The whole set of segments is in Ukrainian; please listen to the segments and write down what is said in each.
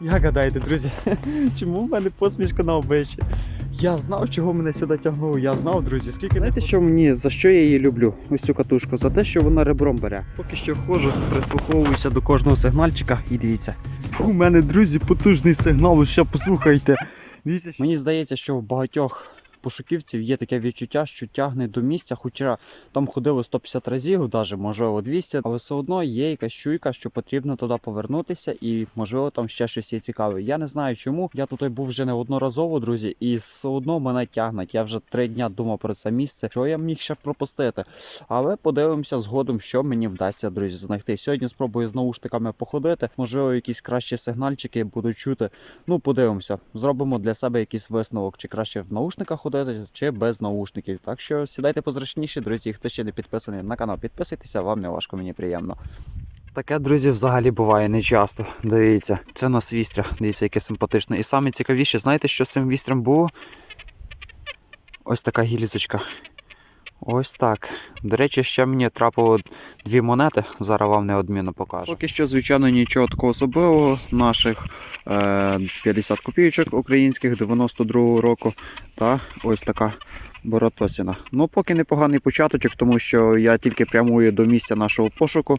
Як гадаєте, друзі, чому в мене посмішка на обличчі? Я знав, чого мене сюди тягнуло. Я знав, друзі, скільки знаєте, що мені за що я її люблю? Ось цю катушку, за те, що вона ребром бере. Поки що ходжу, прислуховуюся до кожного сигнальчика і дивіться. У мене, друзі, потужний сигнал, ще послухайте. Дивіться, що- Мені здається, що в багатьох пошуківців є таке відчуття, що тягне до місця, хоча там ходили 150 разів, навіть можливо 200, але все одно є якась чуйка, що потрібно туди повернутися, і можливо там ще щось є цікаве. Я не знаю чому. Я тут був вже неодноразово, друзі, і все одно мене тягнуть. Я вже три дня думав про це місце, що я міг ще пропустити. Але подивимося згодом, що мені вдасться, друзі, знайти. Сьогодні спробую з наушниками походити. Можливо, якісь кращі сигнальчики буду чути. Ну, подивимося. Зробимо для себе якийсь висновок, чи краще в наушниках ходити, чи без наушників. Так що сідайте позручніше, друзі. Хто ще не підписаний на канал, підписуйтеся, вам не важко, мені приємно. Таке, друзі, взагалі буває не часто. Дивіться, це у нас вістря. Дивіться, яке симпатичне. І саме цікавіше, знаєте, що з цим вістрям було? Ось така гільзочка. Ось так. До речі, ще мені трапило дві монети. Зараз вам неодмінно покажу. Поки що, звичайно, нічого такого особливого. Наших е, 50 копійочок українських 92-го року. Та ось така Боротосіна. Ну, поки непоганий початочок, тому що я тільки прямую до місця нашого пошуку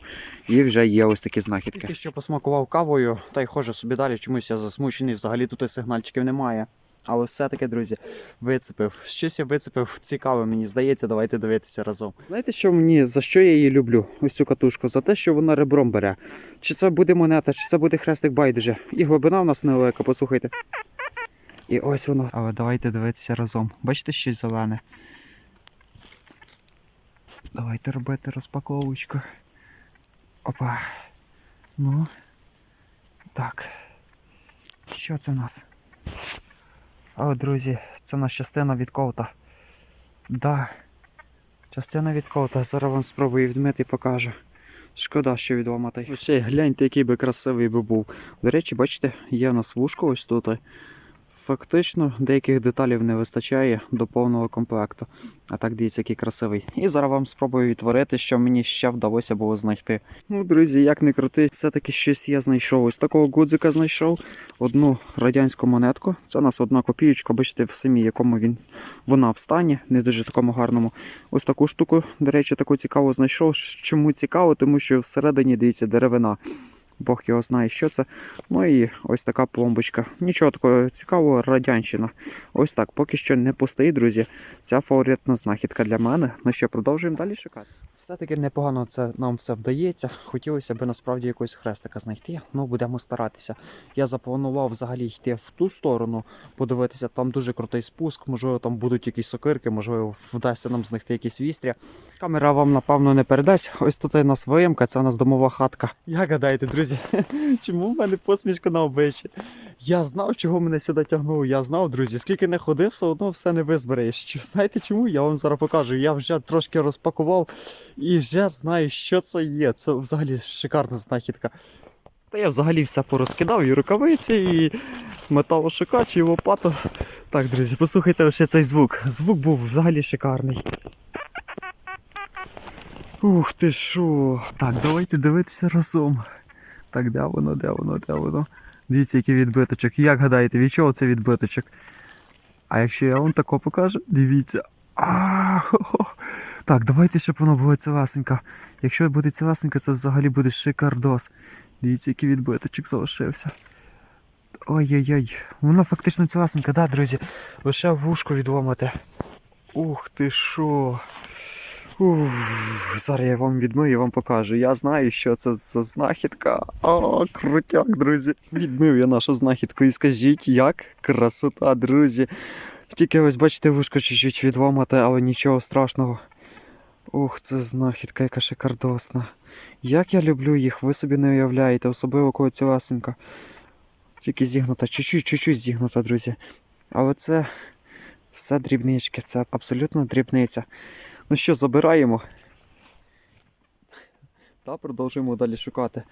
і вже є ось такі знахідки. Тільки що посмакував кавою та й ходжу собі далі. Чомусь я засмучений. Взагалі тут і сигнальчиків немає. Але все-таки, друзі, вицепив. Щось я вицепив цікаве, мені здається, давайте дивитися разом. Знаєте, що мені за що я її люблю? Ось цю катушку? За те, що вона ребром бере. Чи це буде монета, чи це буде хрестик байдуже. І глибина в нас невелика, послухайте. І ось воно. Але давайте дивитися разом. Бачите щось зелене? Давайте робити розпаковочку. Опа. Ну. Так. Що це в нас? А от, друзі, це нас частина від ковта. Да. Частина від ковта. Зараз вам спробую відмити і покажу. Шкода, що відламати. Ось ще гляньте, який би красивий би був. До речі, бачите, є у нас вушко ось тут. Фактично деяких деталів не вистачає до повного комплекту. А так дивіться, який красивий. І зараз вам спробую відтворити, що мені ще вдалося було знайти. Ну, друзі, як не крути, все-таки щось я знайшов. Ось такого гудзика знайшов. Одну радянську монетку. Це у нас одна копієчка, бачите, в самі, якому він вона в стані, не дуже такому гарному. Ось таку штуку, до речі, таку цікаву знайшов. Чому цікаво? Тому що всередині дивіться деревина. Бог його знає, що це. Ну і ось така пломбочка. Нічого такого цікавого, радянщина. Ось так, поки що не пустий, друзі. Ця фаворитна знахідка для мене. Ну що, продовжуємо далі шукати. Все-таки непогано це нам все вдається. Хотілося б насправді якогось хрестика знайти. Ну, будемо старатися. Я запланував взагалі йти в ту сторону, подивитися, там дуже крутий спуск, можливо, там будуть якісь сокирки, можливо, вдасться нам знайти якісь вістря. Камера вам, напевно, не передасть. Ось тут у нас виємка, це у нас домова хатка. Як гадаєте, друзі, чому в мене посмішка на обличчі? Я знав, чого мене сюди тягнуло. Я знав, друзі, скільки не ходив, все одно все не визбереєш. Що знаєте чому? Я вам зараз покажу. Я вже трошки розпакував і вже знаю, що це є. Це взагалі шикарна знахідка. Та я взагалі все порозкидав, і рукавиці, і металошукач, і лопату. Так, друзі, послухайте ще цей звук. Звук був взагалі шикарний. Ух ти що. Так, давайте дивитися разом. Так, де воно, де воно, де воно? Дивіться, який відбиточок. Як гадаєте, від чого це відбиточок? А якщо я вам тако покажу, дивіться. А, хо-хо. Так, давайте, щоб воно було цілесенько. Якщо буде цілесенько, це взагалі буде шикардос. Дивіться, який відбиточок залишився. Ой-ой-ой, воно фактично цілесенько, да, друзі? Лише вушку відломати. Ух ти що. Ух, зараз я вам відмию і вам покажу. Я знаю, що це за знахідка. О, крутяк, друзі. Відмив я нашу знахідку і скажіть, як красота, друзі. Тільки ось бачите, вушко чуть-чуть відломати, але нічого страшного. Ух, це знахідка, яка шикардосна. Як я люблю їх, ви собі не уявляєте, особливо коли цілесенька. Тільки зігнута, чуть-чуть зігнута, друзі. Але це все дрібнички, це абсолютно дрібниця. Ну що, забираємо. Та продовжуємо далі шукати.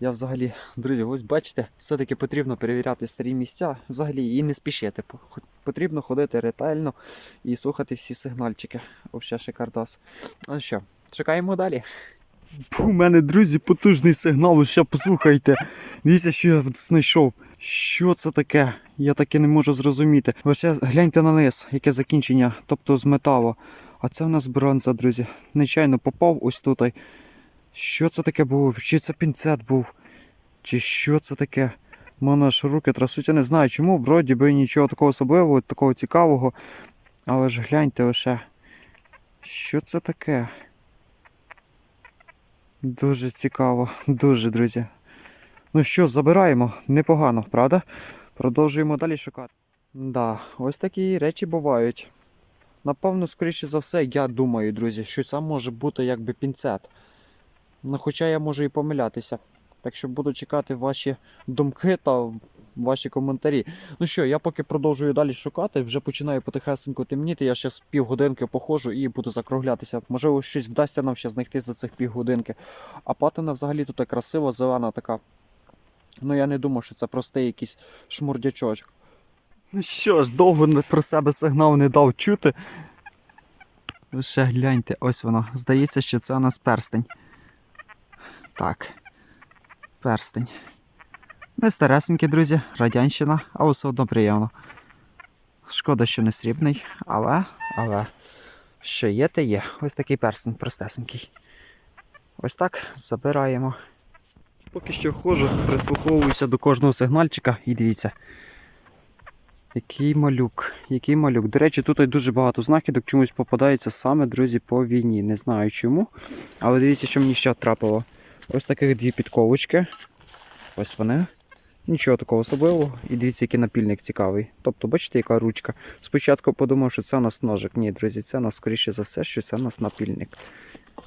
Я взагалі, друзі, ось бачите, все-таки потрібно перевіряти старі місця, взагалі і не спішити. Потрібно ходити ретельно і слухати всі сигнальчики. Взагалі шикардас. Ну що, шукаємо далі. У мене, друзі, потужний сигнал, ще послухайте. Дивіться, що я знайшов. Що це таке? Я таки не можу зрозуміти. Лише гляньте на низ, яке закінчення, тобто з металу. А це в нас бронза, друзі. Нечайно попав ось тут. Що це таке було? Чи це пінцет був? Чи що це таке? У мене аж руки трасуться, не знаю чому, вроді би нічого такого особливого, такого цікавого. Але ж гляньте лише. Що це таке? Дуже цікаво, дуже, друзі. Ну що, забираємо, непогано, правда? Продовжуємо далі шукати. Да, ось такі речі бувають. Напевно, скоріше за все, я думаю, друзі, що це може бути якби пінцет. Ну, хоча я можу і помилятися. Так що буду чекати ваші думки та ваші коментарі. Ну що, я поки продовжую далі шукати, вже починає потихесенько темніти. Я ще з півгодинки походжу і буду закруглятися. Можливо, щось вдасться нам ще знайти за цих півгодинки. А патина взагалі тут красива, зелена така. Ну я не думав, що це простий якийсь шмурдячочок. Ну що ж, довго про себе сигнал не дав чути. Ви ще гляньте, ось воно. Здається, що це у нас перстень. Так. Перстень. Не старесенький, друзі, радянщина, але все одно приємно. Шкода, що не срібний, але, але. Що є, те є. Ось такий перстень простесенький. Ось так забираємо. Поки що ходжу, прислуховуюся до кожного сигнальчика і дивіться. Який малюк, який малюк. До речі, тут дуже багато знахідок чомусь попадається саме, друзі, по війні. Не знаю чому. Але дивіться, що мені ще трапило. Ось таких дві підковочки. Ось вони. Нічого такого особливого. І дивіться, який напільник цікавий. Тобто, бачите, яка ручка. Спочатку подумав, що це у нас ножик. Ні, друзі, це у нас, скоріше за все, що це у нас напільник.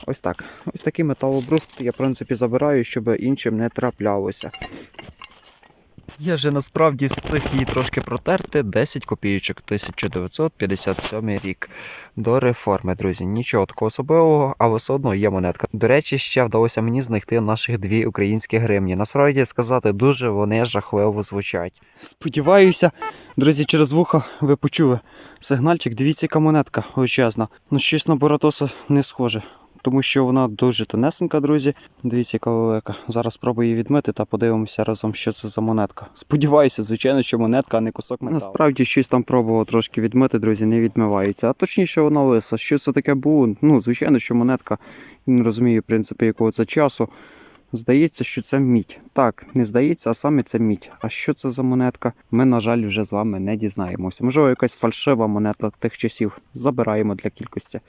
Ось так. Ось такий металобрухт я, в принципі, забираю, щоб іншим не траплялося. Я же насправді встиг її трошки протерти 10 копійочок 1957 рік до реформи, друзі. Нічого такого особливого, але все одно є монетка. До речі, ще вдалося мені знайти наших дві українські гривні. Насправді сказати, дуже вони жахливо звучать. Сподіваюся, друзі, через вухо ви почули сигнальчик. Дивіться, яка монетка величезна. Ну щось на Боратоса не схоже. Тому що вона дуже тонесенька, друзі. Дивіться, яка велика. Зараз спробую її відмити та подивимося разом, що це за монетка. Сподіваюся, звичайно, що монетка, а не кусок металу. Насправді щось там пробував трошки відмити, друзі, не відмивається. А точніше, вона лиса. Що це таке було? Ну, звичайно, що монетка, не розумію, в принципі, якого це часу. Здається, що це мідь. Так, не здається, а саме це мідь. А що це за монетка? Ми, на жаль, вже з вами не дізнаємося. Можливо, якась фальшива монета тих часів. Забираємо для кількості.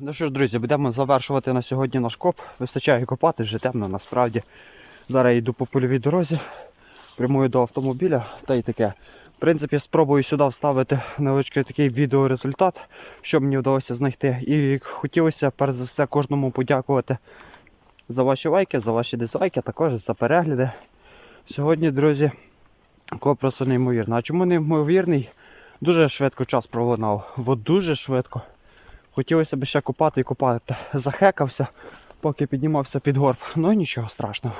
Ну що ж, друзі, будемо завершувати на сьогодні наш коп. Вистачає копати, вже темно насправді. Зараз я йду по польовій дорозі, прямую до автомобіля та й таке. В принципі, спробую сюди вставити невеличкий такий відеорезультат, що мені вдалося знайти. І хотілося перш за все кожному подякувати за ваші лайки, за ваші дизлайки, також за перегляди. Сьогодні, друзі, коп просто неймовірно. А чому неймовірний? Дуже швидко час пролунав. От дуже швидко. Хотілося б ще купати і купати. Захекався, поки піднімався під горб. Ну нічого страшного.